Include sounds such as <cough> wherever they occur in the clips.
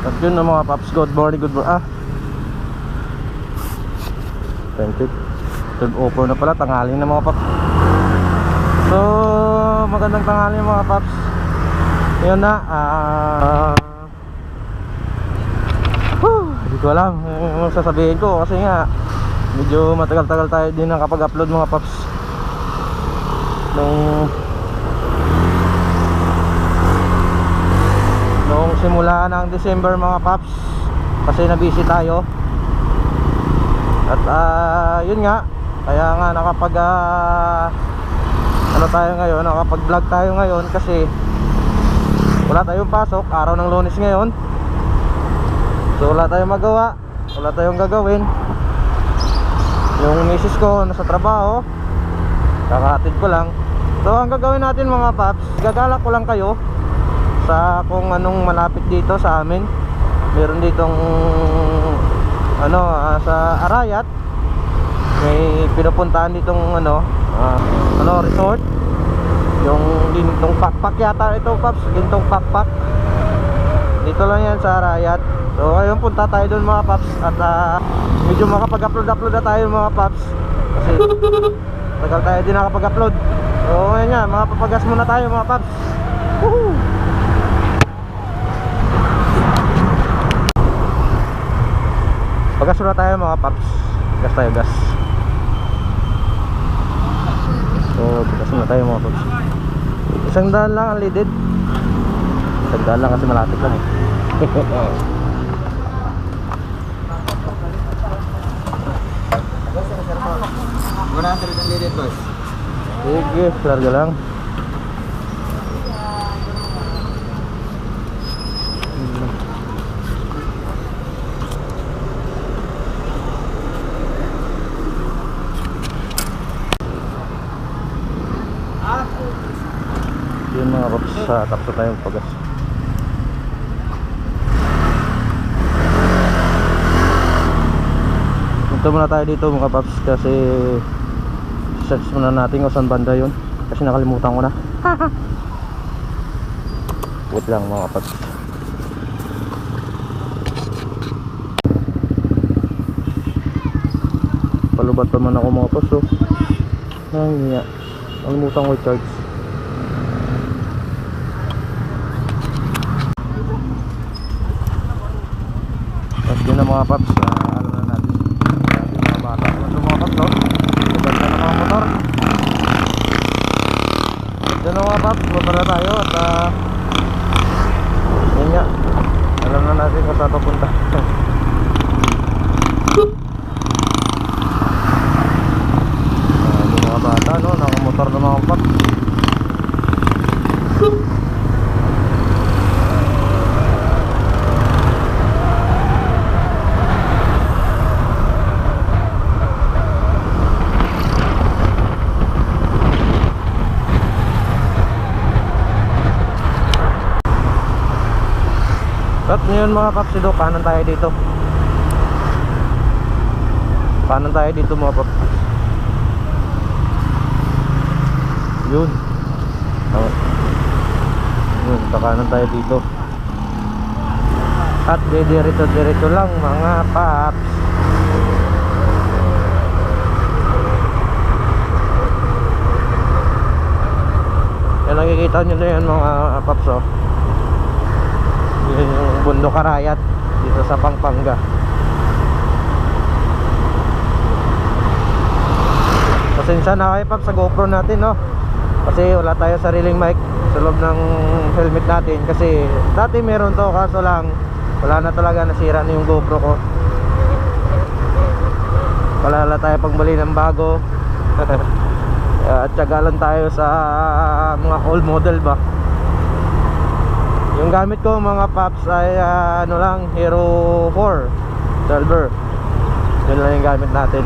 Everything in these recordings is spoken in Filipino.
At yun na mga paps, good morning, good morning. Ah. 20. 12.04 na pala, tanghali na mga paps. So, magandang tanghali mga paps. Yun na, ah... Whew, Hindi ko alam yung sasabihin ko kasi nga medyo matagal-tagal tayo din nakapag-upload mga paps. Nung ng December mga paps kasi nabisi tayo. At ah, yun nga, kaya nga nakapag ah, ano tayo ngayon, nakapag-vlog tayo ngayon kasi wala tayong pasok, araw ng lunes ngayon. So wala tayong magawa, wala tayong gagawin. Yung misis ko nasa trabaho, kakahatid ko lang. So ang gagawin natin mga paps, gagala ko lang kayo sa kung anong malapit dito sa amin. Meron ditong ano ah, sa Arayat. May pinupuntahan ditong ano, ah, ano resort. Yung gintong pakpak yata ito paps, gintong pakpak. Dito lang yan sa Arayat. So ayun punta tayo doon mga paps at ah, medyo makapag-upload-upload na tayo mga paps. Kasi tagal tayo din nakapag-upload. So ngayon nga, makapapagas muna tayo mga paps. Woohoo! Pagas muna tayo mga paps. Gas tayo, gas. So, pagas muna tayo mga paps. Isang daan lang ang lidid. Isang daan lang kasi malapit lang eh. Muna ang lilit, boss. <laughs> Sige, larga lang. Yun mga paps, sa tapos tayong pagas. Punta muna tayo dito mga paps kasi search muna natin kung saan banda yun. Kasi nakalimutan ko na. <laughs> Wait lang mga paps. Palubat pa man ako mga paps oh. Nangiya nakalimutan ko i-charge tapos yun na mga paps ah, ano na natin yung mga bata ano mga paps oh Ganda na mga motor Ganda na mga paps Motor na tayo at uh, Yun nga Alam na natin kung saan papunta Ah, Yung mga bata no Nakamotor na mga paps At ngayon mga kapsido, kanan tayo dito. Kanan tayo dito mga paps. Yun. Oh. Yun, kanan tayo dito. At didirito-dirito lang mga paps. Yan nakikita nyo na yan mga paps oh. Yun yung bundok karayat dito sa Pampanga. Pasensya na kayo Pap sa GoPro natin no. Kasi wala tayo sariling mic sa loob ng helmet natin kasi dati meron to kaso lang wala na talaga nasira na yung GoPro ko. Wala na tayo pagbali ng bago. <laughs> At tiyaga lang tayo sa mga old model ba. Yung gamit ko mga paps ay ah, ano lang Hero 4 Silver Yun lang yung gamit natin.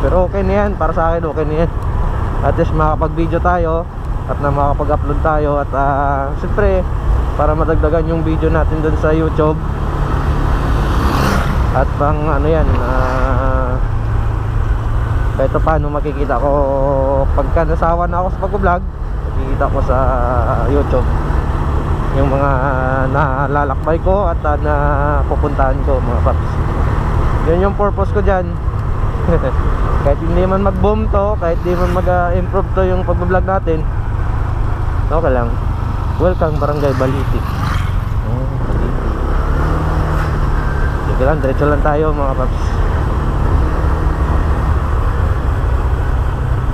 Pero okay na yan Para sa akin okay na yan. At least makapag video tayo At na makapag-upload tayo At uh, siyempre Para madagdagan yung video natin dun sa YouTube. At pang ano yan ah, kahit pa paano makikita ko pagka nasawa na ako sa pag-vlog makikita ko sa YouTube yung mga nalalakbay ko at uh, na pupuntahan ko mga paps. Yun yung purpose ko dyan. <laughs> Kahit hindi man mag boom to kahit hindi man mag improve to yung pag-vlog natin okay lang. Welcome barangay Baliti. Oh, sige lang diretso lang tayo mga paps.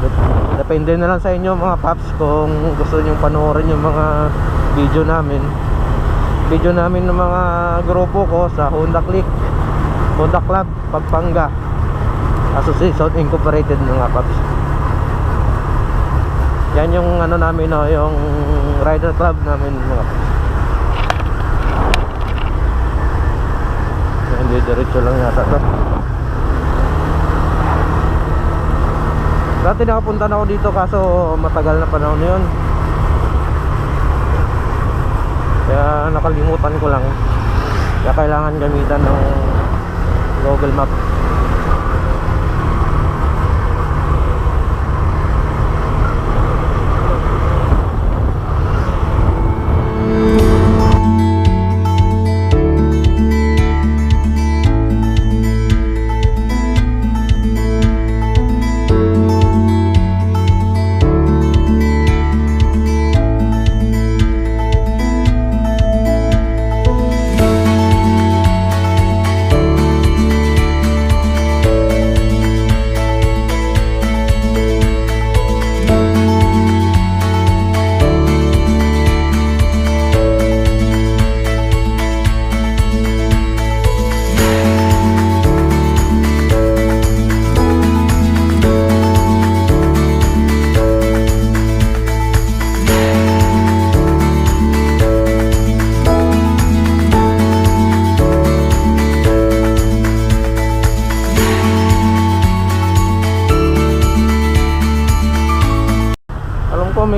Dep- depende na lang sa inyo mga paps kung gusto nyo panoorin yung mga video namin. Video namin ng mga grupo ko sa Honda Click Honda Club Pagpanga Association Incorporated mga paps yan yung ano namin no, yung rider club namin mga hindi diretso lang yata to. Dati nakapunta na ako dito kaso matagal na panahon na yun Kaya nakalimutan ko lang. Kaya kailangan gamitan ng Google Map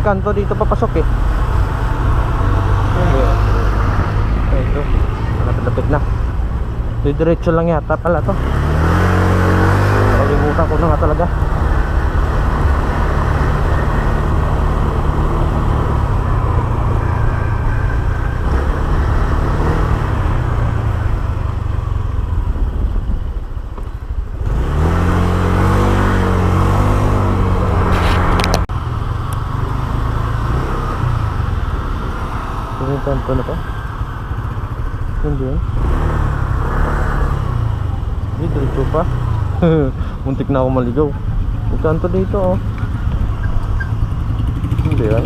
kanto dito papasok eh. Ito Lapit-lapit na. Didiretso lang yata pala to. Nakalimutan ko na nga talaga Ito na to? Hindi yun? Hindi, pa. <laughs> Muntik na ako maligaw. May kanto dito oh. Hindi yan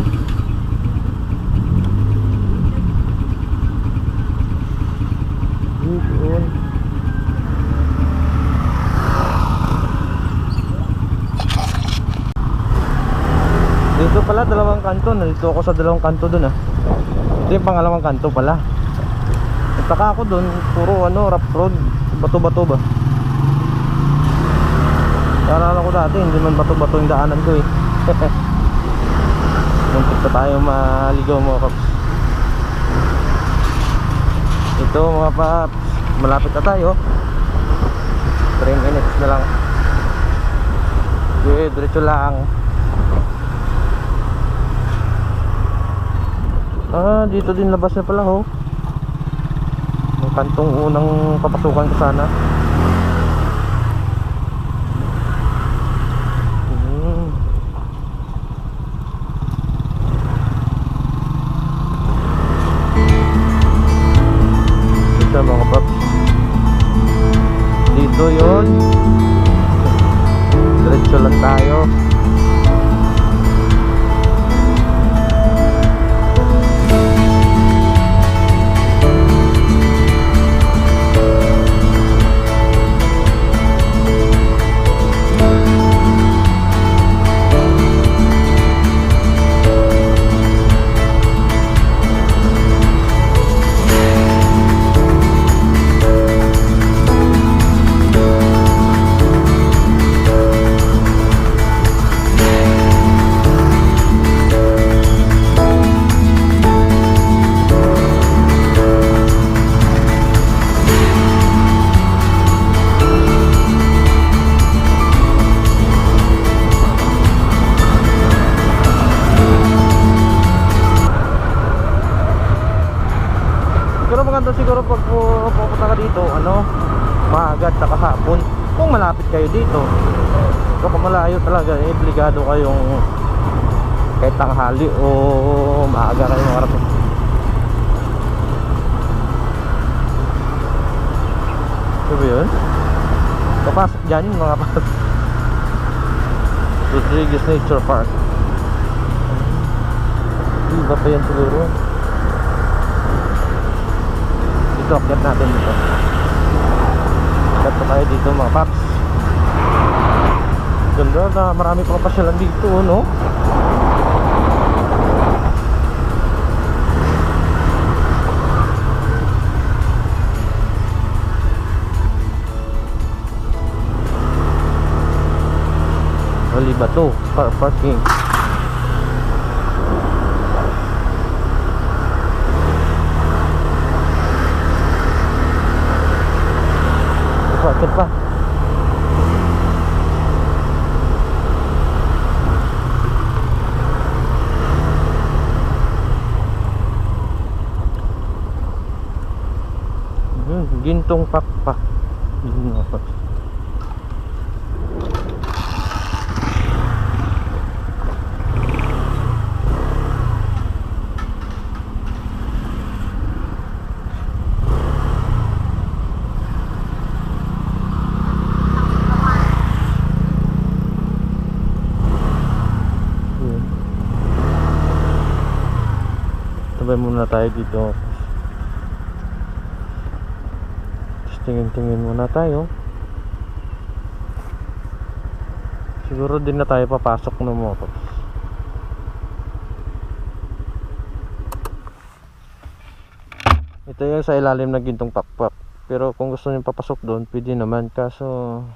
Dito yun Dito pala dalawang kanto. Nandito ako sa dalawang kanto dun ah Ito yung pangalawang kanto pala. Nagtaka ako dun Puro ano rough road. Bato-bato ba? Naalala ko dati Hindi man bato-bato yung daanan ko eh. <laughs> Muntik pa tayo maligaw mga paps Ito mga paps. Malapit na tayo. 3 minutes na lang. Diretso lang Ah, dito din labas na pala ho. Yung kantong unang papasukan ko sana. Hmm. Dito yon. Diretso lang tayo. Maganda siguro pag pu- pupunta ka dito, ano, maaga at saka hapon. Kung malapit kayo dito. Pero kung malayo talaga, eh, obligado kayong kahit tanghali o maaga kayo makarating. Ito ba yun? Papasok dyan yung mga pasok. Rodriguez Nature Park. Iba pa yan siguro. Dito, akyat natin dito. Akyat tayo dito mga paps. Ganda na marami pang pasyalan dito, no? Hali ba to? Parking. Bakit pa? Hmm, gintong pakpak. Yun nga pa. Yun. Sabay muna tayo dito. Tingin-tingin muna tayo. Siguro din na tayo papasok ng motor. Ito yung sa ilalim ng gintong pakpak. Pero kung gusto niyo papasok doon, pwede naman. Kaso,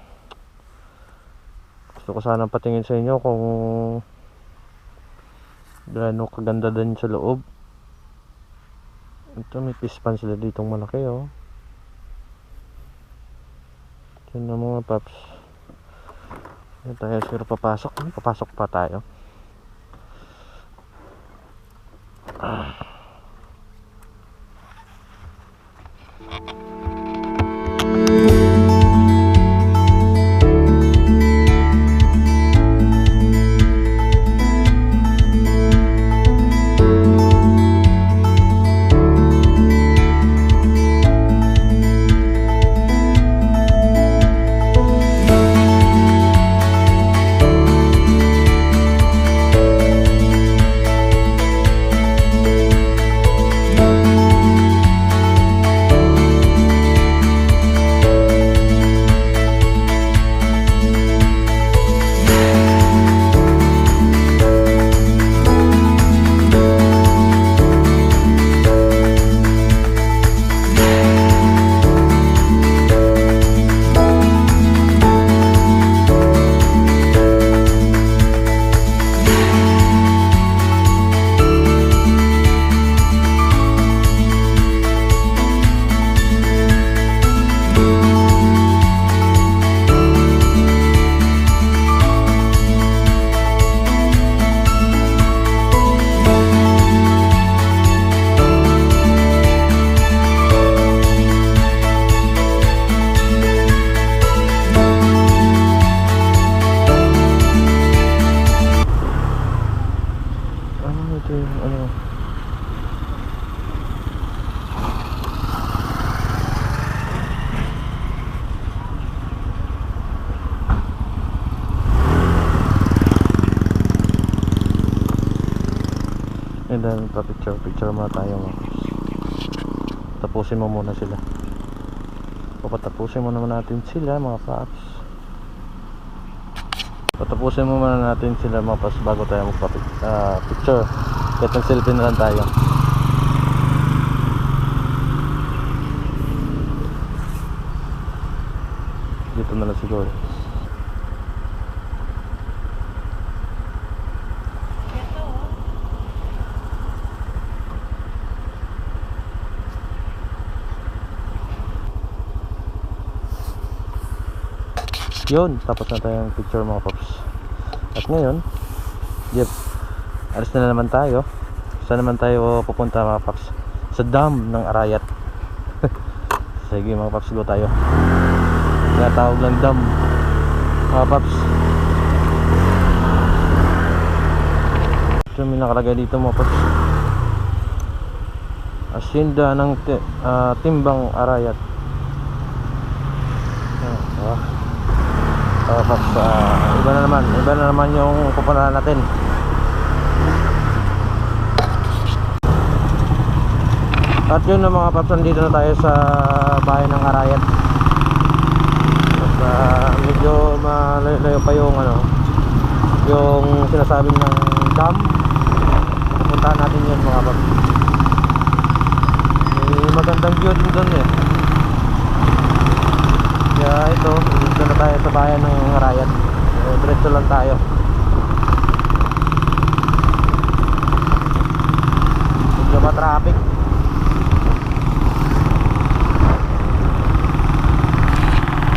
gusto ko sanang patingin sa inyo kung gaano kaganda din sa loob. Ito may fish pan sila ditong malaki oh. Yan na mga paps. Yan tayo siguro papasok. Papasok pa tayo. Ah, And then, pa-picture, picture muna tayo paps. Tapusin mo muna sila. Papatapusin mo naman natin sila mga paps. Patapusin mo muna natin sila mga paps bago tayo magpa-picture. Kahit nag-selfie na lang tayo. Dito na lang siguro. Yun, tapos na tayong picture mga paps. At ngayon, yep, alis na naman tayo. Saan naman tayo pupunta mga paps? Sa dam ng Arayat. <laughs> Sige mga paps, go tayo. Tinatawag lang dam. Mga paps. Ito may nakalagay dito mga paps. Asyenda ng ah, Timbang Arayat. Ah, ah. Ah, paps, ah, iba na naman. Iba na naman yung pupuntahan natin. At yun na mga paps, nandito na tayo sa bahay ng Arayat. At ah, medyo malayo pa yung ano, yung sinasabing ng dam. Pupuntahan natin yun mga paps. May magandang view din doon eh. Kaya ito, dito na tayo sa bayan ng Arayat. Eh, diretso lang tayo. Medyo ma-traffic.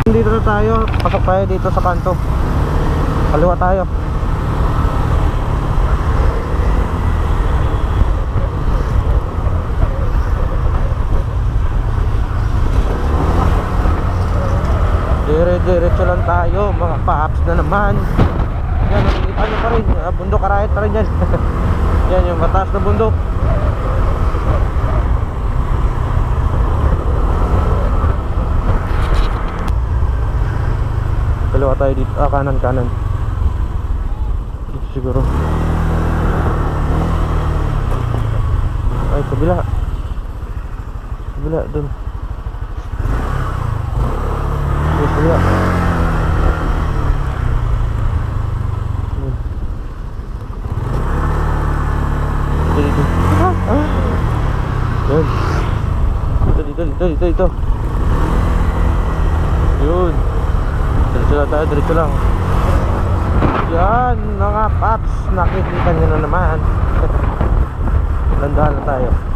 Dito na tayo, pasok tayo dito sa kanto. Kaliwa tayo. Dire-diretso lang tayo, mga paps na naman. Yan, nyo pa rin, ah, bundok karayat pa rin yan. <laughs> yan yung mataas na bundok. Kaliwa tayo dito, ah kanan kanan. Dito siguro. Ay, kabila. Kabila, dun. Ay, kabila. Yun. Dito, dito. Ah, ah. Yun. Dito, dito, dito. Yun. Diretso lang tayo, diretso lang. Yan, mga paps, nakikita nyo na naman. <laughs> Landahan na tayo.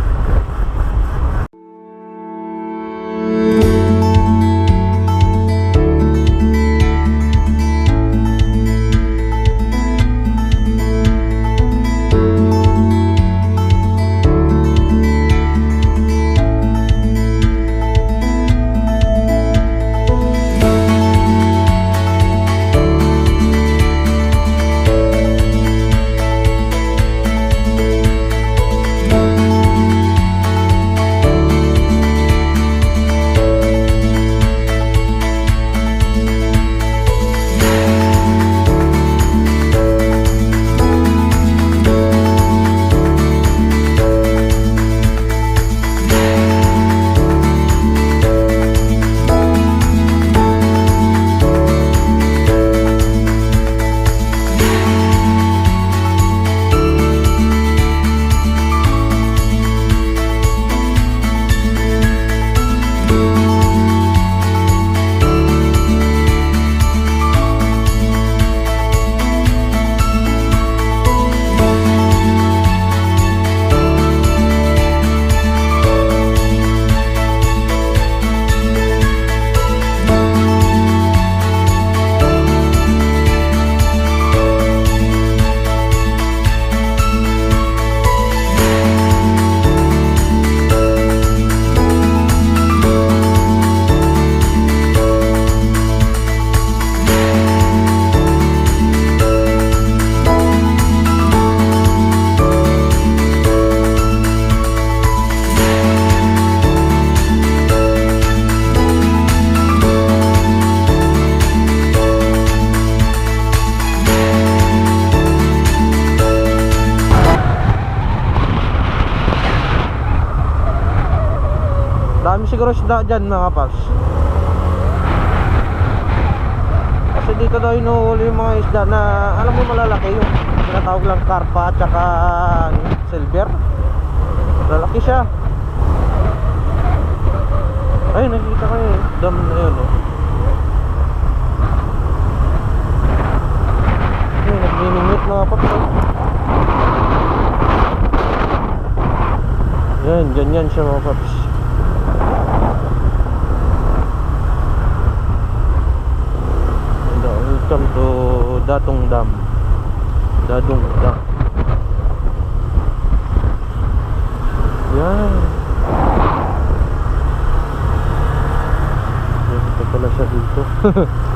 Siguro isda dyan mga paps. Kasi dito daw inuuli yung mga isda na alam mo malalaki yung tinatawag lang karpa at saka ano, silver. Lalaki siya. Ay, nakikita ko yung dam na yun oh. Ay, nagniningit mga paps. oh. Yan, ganyan siya mga paps. welcome to Datong Dam. Dadong Dam. Yan. Yan ito pala siya dito. <laughs>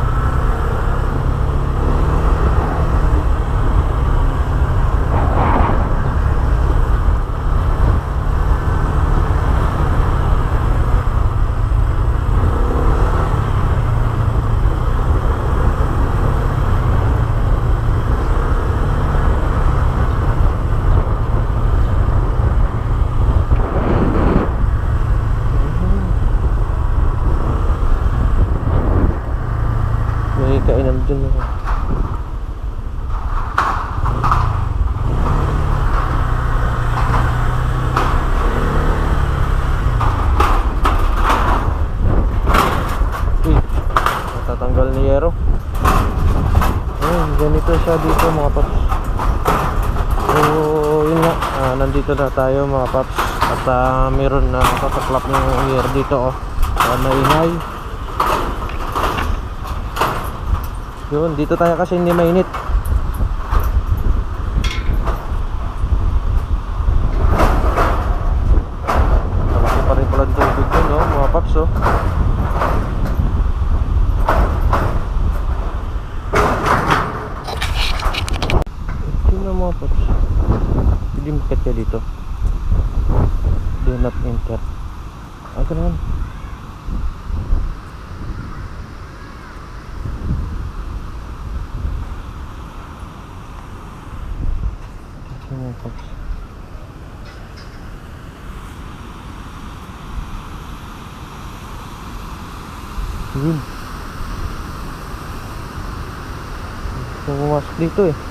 ah, nandito na tayo mga paps. At ah, meron na nakasaklap ng Yero dito oh. Uh, maingay. Yun, dito tayo kasi hindi mainit. Malaki pa rin pala ang tubig dun, no? Mga paps, oh. Yun na mga paps. Pwede makat ka dito. Do not enter. Ah, ganun. Yun mga paps. Yun. Dito eh.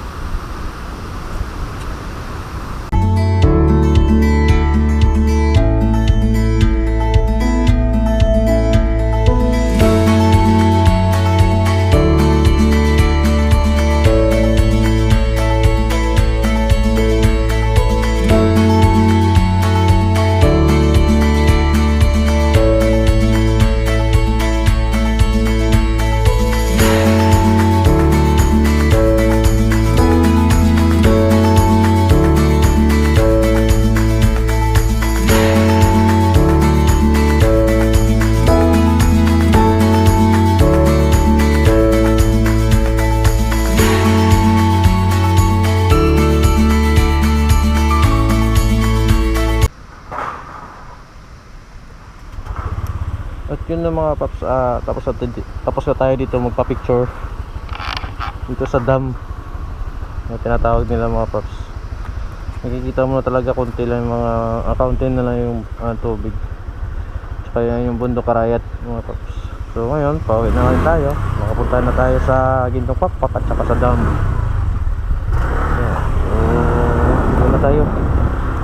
Ah, tapos, na, tapos na tayo dito magpa-picture dito sa dam na tinatawag nila mga paps. Nakikita mo na talaga konti lang mga accounting na lang yung ah, tubig. Tsaka yan yung bundok karayat mga paps. So ngayon, pauwi na rin tayo. Nakapunta na tayo sa Gintong Pakpak at saka sa dam. Yeah. So, na tayo.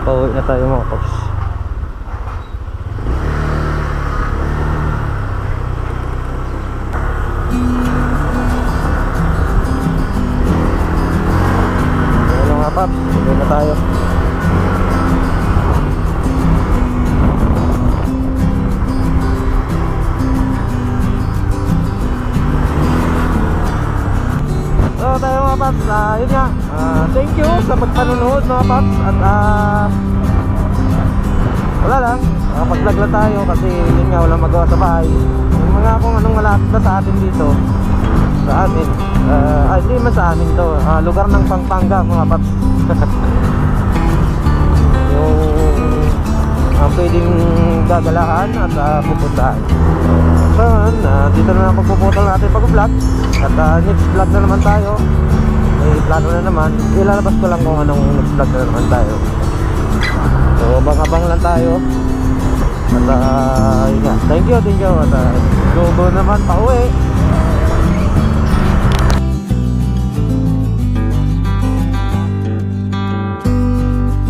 Pauwi na tayo mga paps. Ah, yun nga. Ah, thank you sa pagpanonood mga paps at ah, wala lang, nakapag-vlog lang tayo kasi yun nga walang magawa sa bahay. Yung mga kung anong malapit na sa atin dito, sa amin, ah, ah, hindi man sa amin to, ah, lugar ng Pampanga mga paps. <laughs> yung ang pwedeng gagalahan at uh, pupuntahan. So, ah, dito na lang pagpuputol natin pag-vlog at ah, next vlog na naman tayo. May plano na naman. Ilalabas ko lang kung anong next vlog na naman tayo. So, abang-abang lang tayo. At uh, yun. Thank you, thank you. At uh, go naman pa uwi.